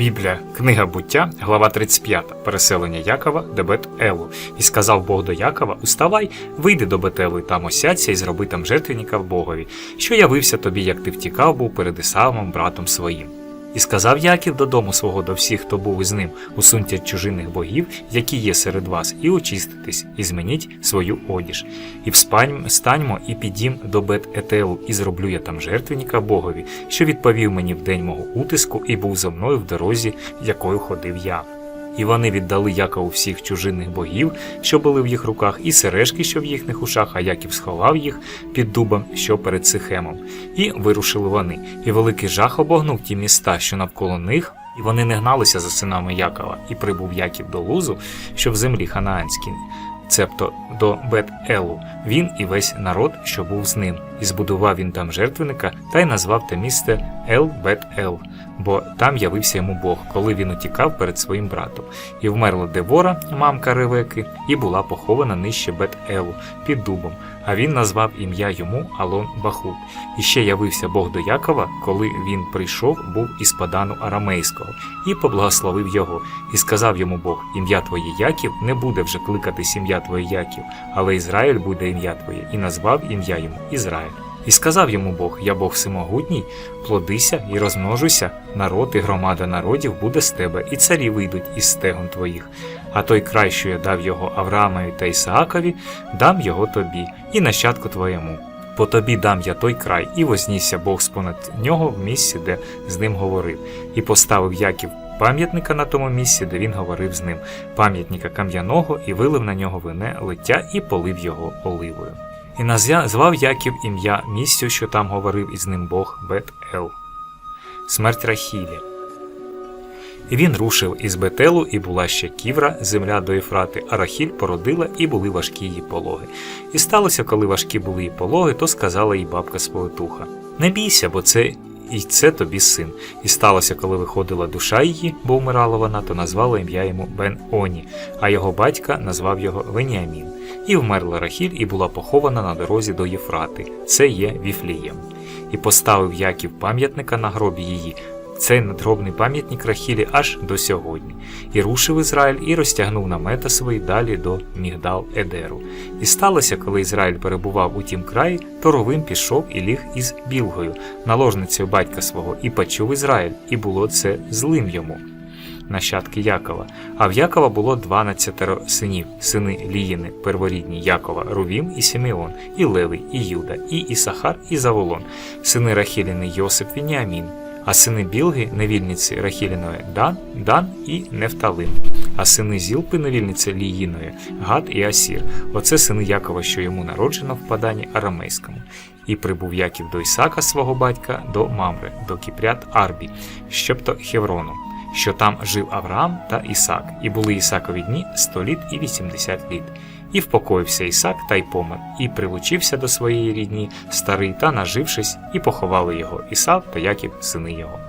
Біблія, книга буття, глава 35, переселення Якова до Бет-Елу. І сказав Бог до Якова: Уставай, вийди до Бетелу, і там осядься, і зроби там жертвенника в Богові, що явився тобі, як ти втікав був перед Ісавом, братом своїм. І сказав Яків додому свого до всіх, хто був із ним, усуньте чужиних богів, які є серед вас, і очиститесь, і змініть свою одіж. І встаньмо і підім до Бет-Етелу, і зроблю я там жертвенника Богові, що відповів мені в день мого утиску і був за мною в дорозі, якою ходив я. І вони віддали Якову всіх чужинних богів, що були в їх руках, і сережки, що в їхніх ушах, а Яків сховав їх під дубом, що перед Сихемом. І вирушили вони. І великий жах обогнув ті міста, що навколо них, і вони не гналися за синами Якова. І прибув Яків до Лузу, що в землі ханаанській, цебто до Бет-Елу, він і весь народ, що був з ним, і збудував він там жертвенника, та й назвав те місце Ел-Бет-Ел, бо там явився йому Бог, коли він утікав перед своїм братом. І вмерла Девора, мамка Ревеки, і була похована нижче Бет-Елу під дубом. А він назвав ім'я йому Алон Баху. І ще явився Бог до Якова, коли він прийшов, був із Падану Арамейського, і поблагословив його, і сказав йому Бог: Ім'я твоє Яків не буде вже кликатись ім'я твоє Яків, але Ізраїль буде ім'я твоє, і назвав ім'я йому Ізраїль. І сказав йому Бог: Я Бог всемогутній, плодися і розмножуйся, народ і громада народів буде з тебе, і царі вийдуть із стегон твоїх. А той край, що я дав його Авраамові та Ісаакові, дам його тобі і нащадку твоєму. По тобі дам я той край, і вознісся Бог спонад нього в місці, де з ним говорив, і поставив Яків пам'ятника на тому місці, де він говорив з ним, пам'ятника кам'яного, і вилив на нього вине лиття і полив його оливою. І назвав Яків ім'я місцю, що там говорив із ним Бог Бет-Ел. Смерть Рахілі. І він рушив із Бетелу, і була ще ківра, земля до Єфрати, а Рахіль породила, і були важкі її пологи. І сталося, коли важкі були її пологи, то сказала їй бабка Сполетуха: Не бійся, бо це і це тобі син. І сталося, коли виходила душа її, бо вмирала вона, то назвала ім'я йому Бен Оні, а його батька назвав його Веніамін. І вмерла Рахіль, і була похована на дорозі до Єфрати. Це є Віфлієм. І поставив Яків пам'ятника на гробі її. Цей надгробний пам'ятник Рахілі аж до сьогодні. І рушив Ізраїль і розтягнув намета свої далі до Мігдал Едеру. І сталося, коли Ізраїль перебував у тім краї, то Ровим пішов і ліг із Білгою, наложницею батька свого, і почув Ізраїль, і було це злим йому. Нащадки Якова. А в Якова було дванадцятеро синів, сини Ліїни, перворідні Якова, Рувім і Симеон, і Левий, і Юда, і Ісахар, і Заволон, сини Рахіліни Йосип Вініамін, а сини Білги, невільниці Рахіліної Дан, Дан і Нефталим, а сини Зілпи, невільниці Ліїної, Гад і Асір. Оце сини Якова, що йому народжено в паданні арамейському. І прибув Яків до Ісака свого батька, до Мамри, до Кіпрят Арбі, щобто Хеврону, що там жив Авраам та Ісак, і були Ісакові дні 100 літ і 80 літ. І впокоївся Ісак та й помер, і прилучився до своєї рідні старий та нажившись, і поховали його Ісав та Яків, сини його.